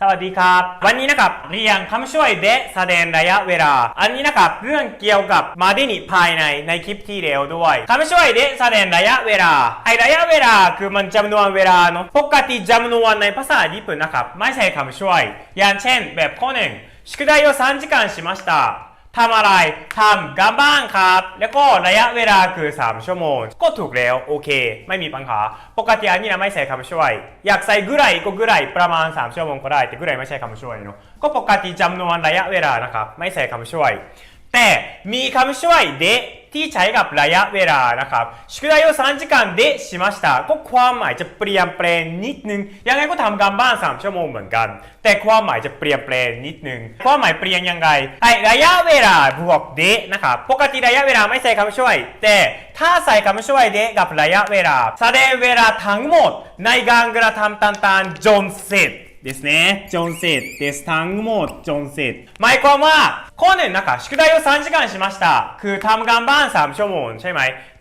สวัสดีครับ วันนี้นะครับเรียนคำช่วยเดะแสดงระยะเวลา อันนี้นะครับเรื่องเกี่ยวกับมาดินิภายในในคลิปที่เร็วด้วยคำช่วยเดะแสดงระยะเวลาไอระยะเวลาคือมันจำนวนเวลาเนาะปกติจำนวนในภาษาญี่ปุ่นนะครับไม่ใช่คำช่วย อย่างเช่น แบบข้อหนึ่ง宿題を3時間しました ทำอะไร ทำการบ้านครับ แล้วก็ระยะเวลาคือ 3 ชั่วโมง ก็ถูกแล้ว โอเค ไม่มีปัญหา ปกติอันนี้นะไม่ใช่คำช่วย อยากใส่ぐらいก็ぐらいประมาณ 3 ชั่วโมงก็ได้ แต่ぐらいไม่ใช่คำช่วยเนาะ ก็ปกติจำนวนระยะเวลานะครับ ไม่ใช่คำช่วย แต่มีคำช่วยเดะ ที่ใช้กับระยะเวลานะครับ宿題を3時間でしましたก็ความหมายจะเปลี่ยนแปลงนิดนึง ยังไงก็ทำการบ้าน 3 ชั่วโมงเหมือนกัน แต่ความหมายจะเปลี่ยนแปลงนิดนึง ความหมายเปลี่ยนยังไงไอระยะเวลาบวกเดะนะครับ ปกติระยะเวลาไม่ใส่คำช่วย แต่ถ้าใส่คำช่วยเดะกับระยะเวลาแสดงเวลาทั้งหมดในการกระทำต่างๆจนเสร็จ ですね。จนเสร็จですทั้งหมดจนเสร็จหมายความว่าข้อหนึ่งนะคะ宿題を3時間しましたคือทำการบ้าน 3 ชั่วโมงใช่ไหม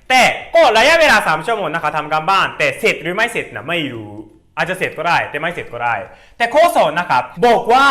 แต่ก็ระยะเวลา 3 ชั่วโมงนะคะทำการบ้าน แต่เสร็จหรือไม่เสร็จนะไม่รู้ อาจจะเสร็จก็ได้ แต่ไม่เสร็จก็ได้ แต่ข้อสองนะครับบอกว่า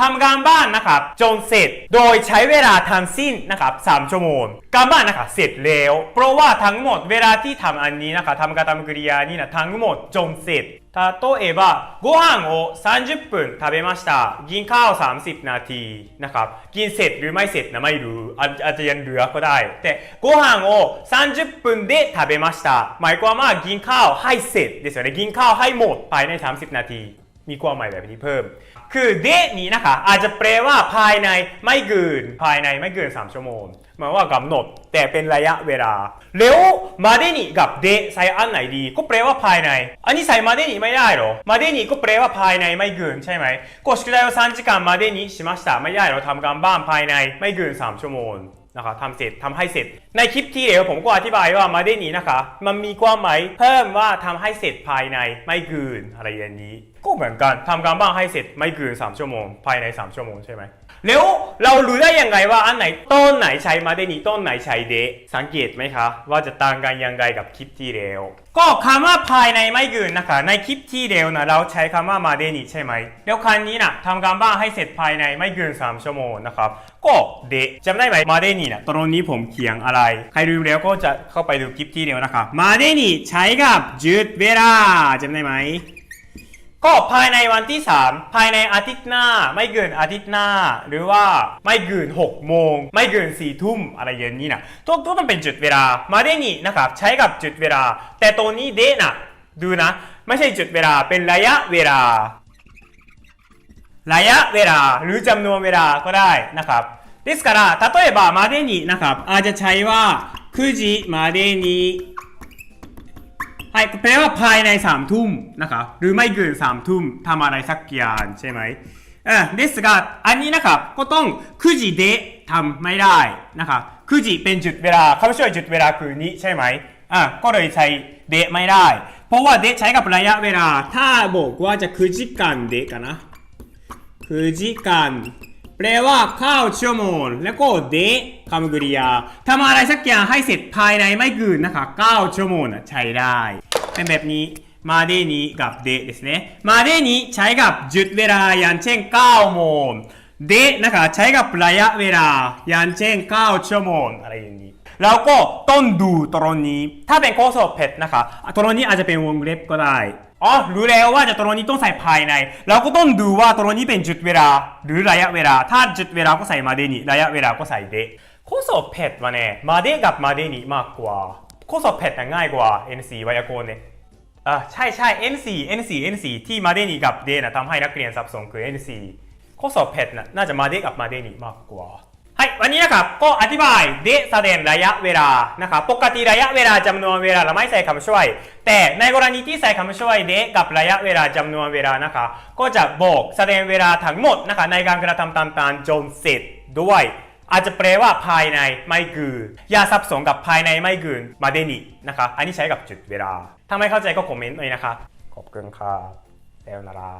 ทำการบ้านนะครับจนเสร็จโดยใช้เวลาทั้งสิ้นนะครับ3ชั่วโมง การบ้านนะครับเสร็จแล้ว เพราะว่าทั้งหมดเวลาที่ทำอันนี้นะคะทำการทำกริยานี่นะทั้งหมดจนเสร็จ例えばご飯を30分食べましたกินข้าว 30 นาทีนะครับกินเสร็จหรือไม่เสร็จนะไม่รู้อาอาจจะยังเหลือก็ได้ แต่ご飯を30分で食べましたหมายความว่ากินข้าวให้เสร็จですよねกินข้าวให้หมดภายใน 30 นาที มีความหมายแบบนี้เพิ่ม คือเดะนี้นะคะ อาจจะแปลว่าภายในไม่เกินภายในไม่เกิน 3 ชั่วโมงหมายว่ากำหนดแต่เป็นระยะเวลาแล้วมาเดนิกับเดะใส่อันไหนดี ก็แปลว่าภายใน อันนี้ใส่มาเดนิไม่ได้หรอมาเดนิก็แปลว่าภายในไม่เกินใช่ไหมก็宿題を3時間までにしましたไม่ได้เราทำการบ้านภายในไม่เกิน 3 ชั่วโมง นะครับทำเสร็จทำให้เสร็จ ในคลิปที่เดียวผมก็อธิบายว่ามาได้นี้นะคะ มันมีความหมายเพิ่มว่าทำให้เสร็จภายในไม่เกินอะไรอย่างนี้ ก็เหมือนกันทำการบ้านให้เสร็จไม่เกิน3ชั่วโมง ภายใน 3 ชั่วโมงใช่ไหมแล้วเรารู้ได้ยังไงว่าอันไหนต้นไหนใช้มาได้นี้ต้นไหนใช้เดะสังเกตไหมคะ ว่าจะต่างกันยังไงกับคลิปที่เดียวก็คำว่าภายในไม่เกินนะคะ ในคลิปที่เดียวนะเราใช้คำว่ามาเดนิใช่ไหมแล้วครั้งนี้นะทำการบ้านให้เสร็จภายในไม่เกิน 3 ชั่วโมงนะครับก็เดะจำได้ไหมมาเดนี่นะตรงนี้ผมเขียนอะไร ใครรู้แล้วก็จะเข้าไปดูคลิปที่เดียวนะครับมาเดนี่ใช้กับจุดเวลาจำได้ไหม ก็ภายในวันที่ 3 ภายในอาทิตย์หน้า ไม่เกินอาทิตย์หน้า หรือว่าไม่เกิน6โมง ไม่เกิน4ทุ่มอะไรอย่างนี้นะทุกทุกต้องเป็นจุดเวลา มาได้นี่นะครับใช้กับจุดเวลา แต่ตัวนี้เดะนะดูนะ ไม่ใช่จุดเวลาเป็นระยะเวลา ระยะเวลาหรือจำนวนเวลาก็ได้นะครับですから例えばまでにนะครับอาจจะใช้ว่า9時までにはい แปลว่าภายใน3ทุ่มนะครับหรือไม่เกิน3ทุ่มทำอะไรสักอย่างใช่ไหมเออですがอันนี้นะครับก็ต้อง9時でทำไม่ได้นะครับ9時เป็นจุดเวลาเขาช่วยจุดเวลาคือนี้ใช่ไหมอ่ะก็เลยใช้เดะไม่ได้ เพราะว่าเดะใช้กับระยะเวลา ถ้าบอกว่าจะ9時間でกันนะ คือ時間 แปลว่าข้าวชั่วโมง แล้วก็เดะคำกริยาทำอะไรสักอย่างให้เสร็จภายในไม่เกินนะคะ9ชั่วโมงนะใช้ได้ เป็นแบบนี้มาเดนี้กับเดะですねมาเดนี้ใช้กับจุดเวลาอย่างเช่น9โมงเดะนะคะใช้กับระยะเวลาอย่างเช่น9ชั่วโมงอะไรอย่างนี้ แล้วก็ต้องดูตรงนี้ ถ้าเป็นข้อสอบเพชรนะคะตรงนี้อาจจะเป็นวงเล็บก็ได้ อ๋อรู้แล้วว่าจะตรงนี้ต้องใส่ภายใน เราก็ต้องดูว่าตรงนี้เป็นจุดเวลา หรือระยะเวลา ถ้าจุดเวลาก็ใส่มาเดนี่ระยะเวลาก็ใส่เดข้อสอบเพชรはねมาเดกับมาเดนี่มากกว่าข้อสอบเพชรน่ะง่ายกว่า N4 ไวยากรณ์เนี่ยอ่าใช่ใช่ N4 N4 N4 ที่มาเดนี่กับเดนะทำให้นักเรียนสับสนคือ N4 ข้อสอบเพชรน่ะน่าจะมาเดกับมาเดนี่มากกว่า はいวันนี้นะครับ ก็อธิบายเดแสดงระยะเวลา นะครับ ปกติระยะเวลาจำนวนเวลาเราไม่ใส่คำช่วย แต่ในกรณีที่ใส่คำช่วยเดกับระยะเวลาจำนวนเวลานะคะ ก็จะบอกแสดงเวลาทั้งหมดนะคะในการกระทำต่างๆจนเสร็จด้วย อาจจะแปลว่าภายในไม่เกินอย่าสับสนกับภายในไม่เกินมาเดนินะคะ อันนี้ใช้กับจุดเวลา ถ้าไม่เข้าใจก็คอมเมนต์เลยนะคะ ขอบคุณครับเซลนารา